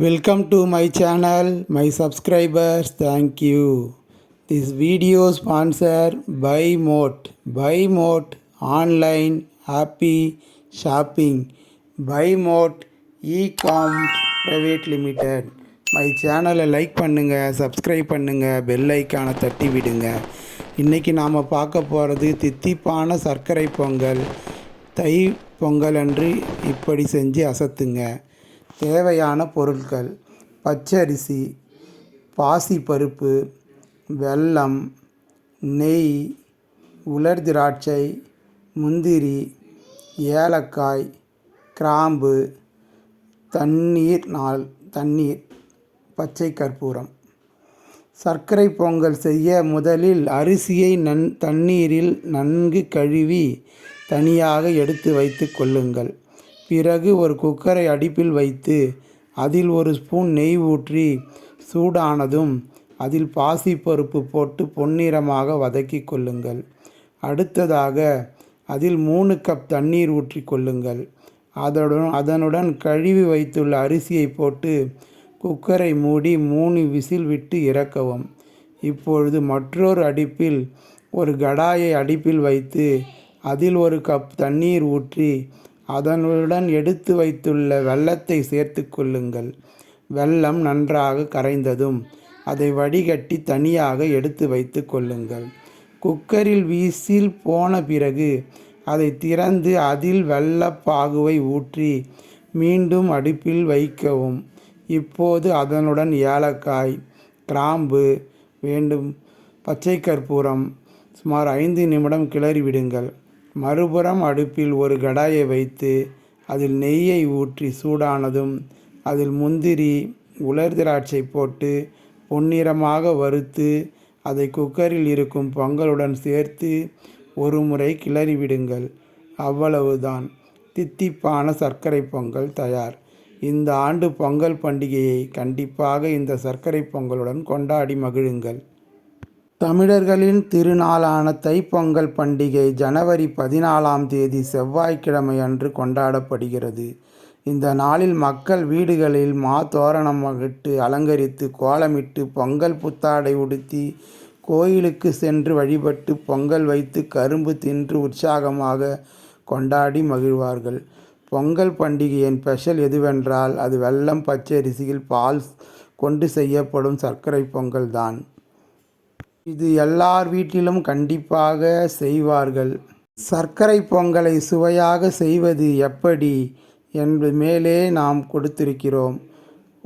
Welcome to my channel, my subscribers. Thank you. This video sponsored by Moat. Buy Moat online happy shopping. Buy Moat e-com private limited. My சேனலை like பண்ணுங்கள் subscribe பண்ணுங்கள் bell ஐக்கானை தட்டி விடுங்க இன்றைக்கி நாம் பார்க்க போகிறது தித்திப்பான சர்க்கரை பொங்கல் தை பொங்கல் அன்று இப்படி செஞ்சு அசத்துங்க தேவையான பொருட்கள் பச்சரிசி பாசிப்பருப்பு வெல்லம் நெய் உலர் திராட்சை முந்திரி ஏலக்காய் கிராம்பு தண்ணீர் நாள் தண்ணீர் பச்சை கற்பூரம். சர்க்கரை பொங்கல் செய்ய முதலில் அரிசியை நன் தண்ணீரில் நன்கு கழுவி தனியாக எடுத்து வைத்து கொள்ளுங்கள். பிறகு ஒரு குக்கரை அடுப்பில் வைத்து அதில் ஒரு ஸ்பூன் நெய் ஊற்றி சூடானதும் அதில் பாசிப்பருப்பு போட்டு பொன்னிறமாக வதக்கி கொள்ளுங்கள். அடுத்ததாக அதில் மூணு கப் தண்ணீர் ஊற்றி கொள்ளுங்கள். அதனுடன் அதனுடன் கழுவி வைத்துள்ள அரிசியை போட்டு குக்கரை மூடி மூணு விசில் விட்டு இறக்கவும். இப்பொழுது மற்றொரு அடுப்பில் ஒரு கடாயை அடுப்பில் வைத்து அதில் ஒரு கப் தண்ணீர் ஊற்றி அதனுடன் எடுத்து வைத்துள்ள வெள்ளத்தை சேர்த்து கொள்ளுங்கள். வெள்ளம் நன்றாக கரைந்ததும் அதை வடிகட்டி தனியாக எடுத்து வைத்து கொள்ளுங்கள். குக்கரில் வீசில் போன பிறகு அதை திறந்து அதில் வெள்ளப்பாகுவை ஊற்றி மீண்டும் அடுப்பில் வைக்கவும். இப்போது அதனுடன் ஏலக்காய் கிராம்பு வேண்டும் பச்சை கற்பூரம் சுமார் ஐந்து நிமிடம் கிளறி விடுங்கள் மறுபுறம் அடுப்பில் ஒரு கடாயை வைத்து அதில் நெய்யை ஊற்றி சூடானதும் அதில் முந்திரி உலர் திராட்சை போட்டு பொன்னிறமாக வறுத்து அதை குக்கரில் இருக்கும் பொங்கலுடன் சேர்த்து ஒரு முறை கிளறி விடுங்கள். அவ்வளவுதான். தித்திப்பான சர்க்கரை பொங்கல் தயார். இந்த ஆண்டு பொங்கல் பண்டிகையை கண்டிப்பாக இந்த சர்க்கரை பொங்கலுடன் கொண்டாடி மகிழுங்கள். தமிழர்களின் திருநாளான தைப்பொங்கல் பண்டிகை ஜனவரி பதினாலாம் தேதி செவ்வாய்க்கிழமை அன்று கொண்டாடப்படுகிறது. இந்த நாளில் மக்கள் வீடுகளில் மா தோரணம் இட்டு அலங்கரித்து கோலமிட்டு பொங்கல் புத்தாடை உடுத்தி கோயிலுக்கு சென்று வழிபட்டு பொங்கல் வைத்து கரும்பு தின்று உற்சாகமாக கொண்டாடி மகிழ்வார்கள். பொங்கல் பண்டிகையின் ஸ்பெஷல் எதுவென்றால் அது வெல்லம் பச்சரிசியில் பால் கொண்டு செய்யப்படும் சர்க்கரை பொங்கல் தான். இது எல்லார் வீட்டிலும் கண்டிப்பாக செய்வார்கள். சர்க்கரை பொங்கலை சுவையாக செய்வது எப்படி என்று மேலே நாம் கொடுத்திருக்கிறோம்.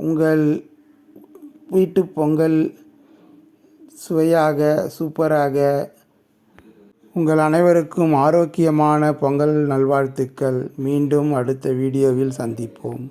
உங்கள் வீட்டு பொங்கல் சுவையாக சூப்பராக உங்கள் அனைவருக்கும் ஆரோக்கியமான பொங்கல் நல்வாழ்த்துக்கள். மீண்டும் அடுத்த வீடியோவில் சந்திப்போம்.